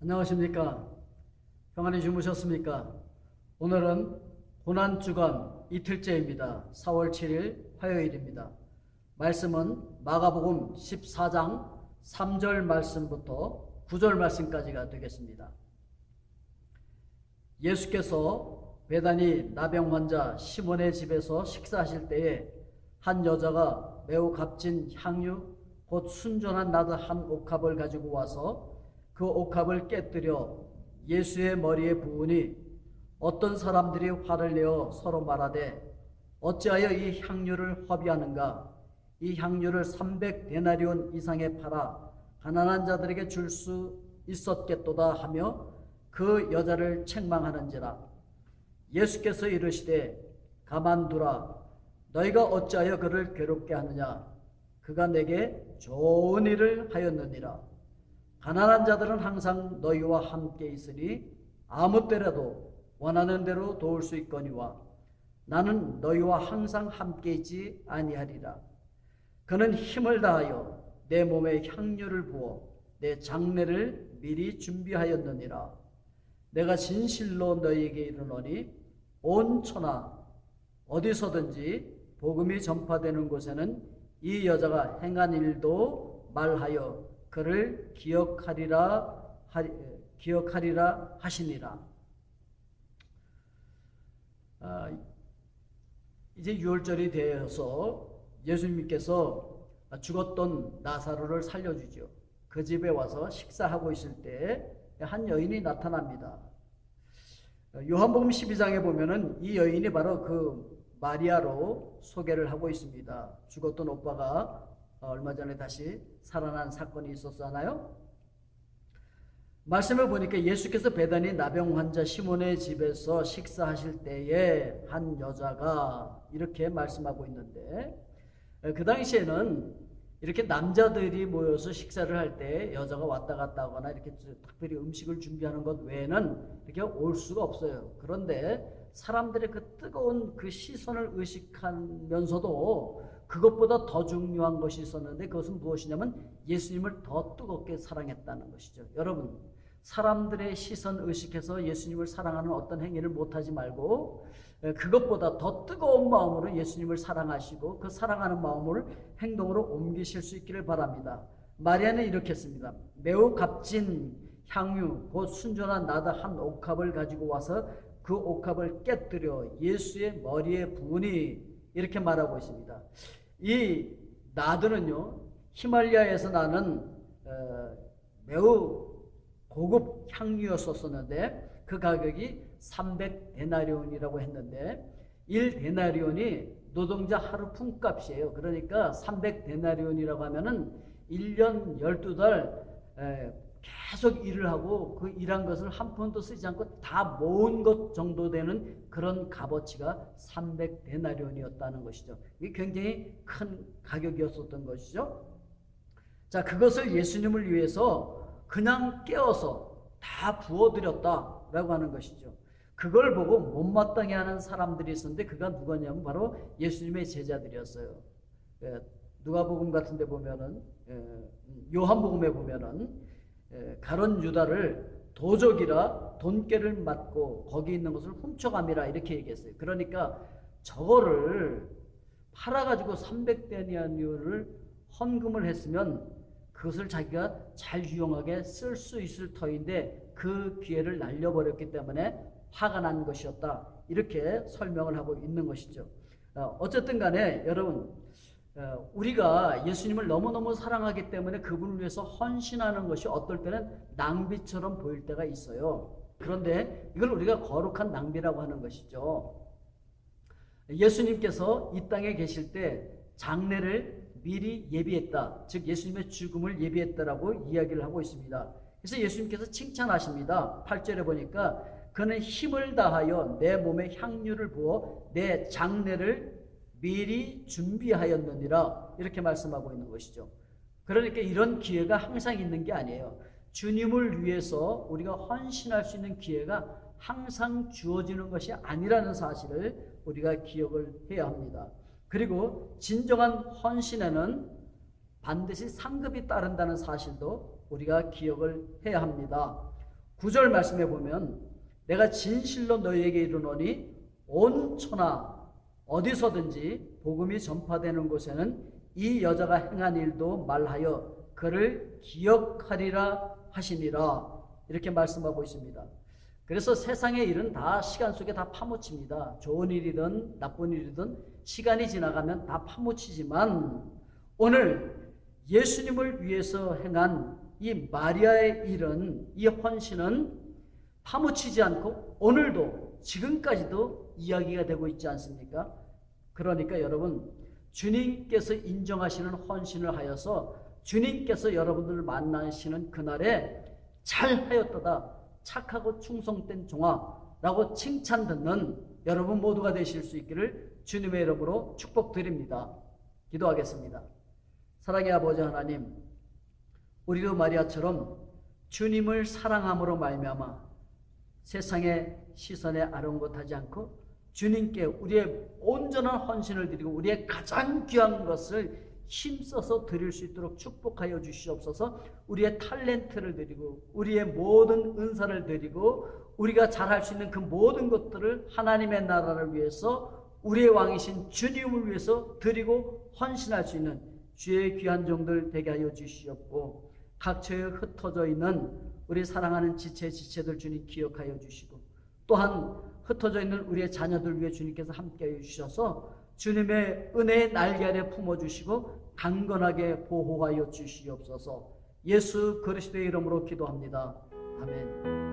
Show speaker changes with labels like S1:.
S1: 안녕하십니까? 평안히 주무셨습니까? 오늘은 고난주간 이틀째입니다. 4월 7일 화요일입니다. 말씀은 마가복음 14장 3절 말씀부터 9절 말씀까지가 되겠습니다. 예수께서 베다니 나병 환자 시몬의 집에서 식사하실 때에 한 여자가 매우 값진 향유 곧 순전한 나드 한 옥합을 가지고 와서 그 옥합을 깨뜨려 예수의 머리에 부으니 어떤 사람들이 화를 내어 서로 말하되 어찌하여 이 향유를 허비하는가? 이 향유를 300데나리온 이상에 팔아 가난한 자들에게 줄 수 있었겠도다 하며 그 여자를 책망하는지라. 예수께서 이르시되 가만두라. 너희가 어찌하여 그를 괴롭게 하느냐? 그가 내게 좋은 일을 하였느니라 가난한 자들은 항상 너희와 함께 있으니 아무 때라도 원하는 대로 도울 수 있거니와 나는 너희와 항상 함께 있지 아니하리라. 그는 힘을 다하여 내 몸에 향유를 부어 내 장례를 미리 준비하였느니라. 내가 진실로 너희에게 이르노니 온 천하 어디서든지 복음이 전파되는 곳에는 이 여자가 행한 일도 말하여 그를 기억하리라 하리, 기억하리라 하시니라. 아, 이제 6월절이 되어서 예수님께서 죽었던 나사로를 살려주죠. 그 집에 와서 식사하고 있을 때 한 여인이 나타납니다. 요한복음 12장에 보면은 이 여인이 바로 그 마리아로 소개를 하고 있습니다. 죽었던 오빠가 얼마 전에 다시 살아난 사건이 있었잖아요. 말씀을 보니까 예수께서 배단이 나병 환자 시몬의 집에서 식사하실 때에 한 여자가 이렇게 말씀하고 있는데 그 당시에는 이렇게 남자들이 모여서 식사를 할 때 여자가 왔다 갔다 하거나 이렇게 특별히 음식을 준비하는 것 외에는 이렇게 올 수가 없어요. 그런데 사람들의 그 뜨거운 그 시선을 의식하면서도 그것보다 더 중요한 것이 있었는데 그것은 무엇이냐면 예수님을 더 뜨겁게 사랑했다는 것이죠. 여러분, 사람들의 시선 의식해서 예수님을 사랑하는 어떤 행위를 못하지 말고 그것보다 더 뜨거운 마음으로 예수님을 사랑하시고 그 사랑하는 마음을 행동으로 옮기실 수 있기를 바랍니다. 마리아는 이렇게 했습니다. 매우 값진 향유, 곧 순전한 나다 한 옥합을 가지고 와서 그 옥합을 깨뜨려 예수의 머리에 부으니 이렇게 말하고 있습니다. 이 나드는요 히말리아에서 나는 어, 매우 고급 향유였었는데 그 가격이 300데나리온이라고 했는데 1데나리온이 노동자 하루 품값이에요. 그러니까 300데나리온이라고 하면은 1년 12달 계속 일을 하고 그 일한 것을 한 푼도 쓰지 않고 다 모은 것 정도 되는 그런 값어치가 300데나리온이었다는 것이죠. 이게 굉장히 큰 가격이었었던 것이죠. 자, 그것을 예수님을 위해서 그냥 깨어서 다 부어드렸다라고 하는 것이죠. 그걸 보고 못마땅해 하는 사람들이 있었는데 그가 누구냐면 바로 예수님의 제자들이었어요. 예, 누가복음 같은 데 보면은 예, 요한복음에 보면은 예, 가론 유다를 도적이라 돈깨를 맞고 거기 있는 것을 훔쳐감이라 이렇게 얘기했어요. 그러니까 저거를 팔아가지고 300데니아니오를 헌금을 했으면 그것을 자기가 잘 유용하게 쓸 수 있을 터인데 그 기회를 날려버렸기 때문에 화가 난 것이었다. 이렇게 설명을 하고 있는 것이죠. 어, 어쨌든 간에 여러분, 어, 우리가 예수님을 너무너무 사랑하기 때문에 그분을 위해서 헌신하는 것이 어떨 때는 낭비처럼 보일 때가 있어요. 그런데 이걸 우리가 거룩한 낭비라고 하는 것이죠. 예수님께서 이 땅에 계실 때 장례를 미리 예비했다. 즉 예수님의 죽음을 예비했다라고 이야기를 하고 있습니다. 그래서 예수님께서 칭찬하십니다. 8절에 보니까 그는 힘을 다하여 내 몸에 향유를 부어 내 장례를 미리 준비하였느니라 이렇게 말씀하고 있는 것이죠. 그러니까 이런 기회가 항상 있는 게 아니에요. 주님을 위해서 우리가 헌신할 수 있는 기회가 항상 주어지는 것이 아니라는 사실을 우리가 기억을 해야 합니다. 그리고 진정한 헌신에는 반드시 상급이 따른다는 사실도 우리가 기억을 해야 합니다. 구절 말씀해 보면 내가 진실로 너희에게 이르노니 온 천하 어디서든지 복음이 전파되는 곳에는 이 여자가 행한 일도 말하여 그를 기억하리라 하시니라 이렇게 말씀하고 있습니다. 그래서 세상의 일은 다 시간 속에 다 파묻힙니다. 좋은 일이든 나쁜 일이든 시간이 지나가면 다 파묻히지만 오늘 예수님을 위해서 행한 이 마리아의 일은 이 헌신은 파묻히지 않고 오늘도 지금까지도 이야기가 되고 있지 않습니까? 그러니까 여러분 주님께서 인정하시는 헌신을 하여서 주님께서 여러분들을 만나시는 그날에 잘하였도다 착하고 충성된 종아라고 칭찬 듣는 여러분 모두가 되실 수 있기를 주님의 이름으로 축복드립니다. 기도하겠습니다. 사랑의 아버지 하나님, 우리도 마리아처럼 주님을 사랑함으로 말미암아 세상의 시선에 아랑곳하지 않고 주님께 우리의 온전한 헌신을 드리고 우리의 가장 귀한 것을 힘써서 드릴 수 있도록 축복하여 주시옵소서. 우리의 탤런트를 드리고 우리의 모든 은사를 드리고 우리가 잘할 수 있는 그 모든 것들을 하나님의 나라를 위해서 우리의 왕이신 주님을 위해서 드리고 헌신할 수 있는 주의 귀한 종들 되게 하여 주시옵고 각처에 흩어져 있는 우리 사랑하는 지체 지체들 주님 기억하여 주시고 또한 흩어져 있는 우리의 자녀들 위해 주님께서 함께해 주셔서 주님의 은혜의 날개 아래 품어주시고 강건하게 보호하여 주시옵소서 예수 그리스도의 이름으로 기도합니다. 아멘.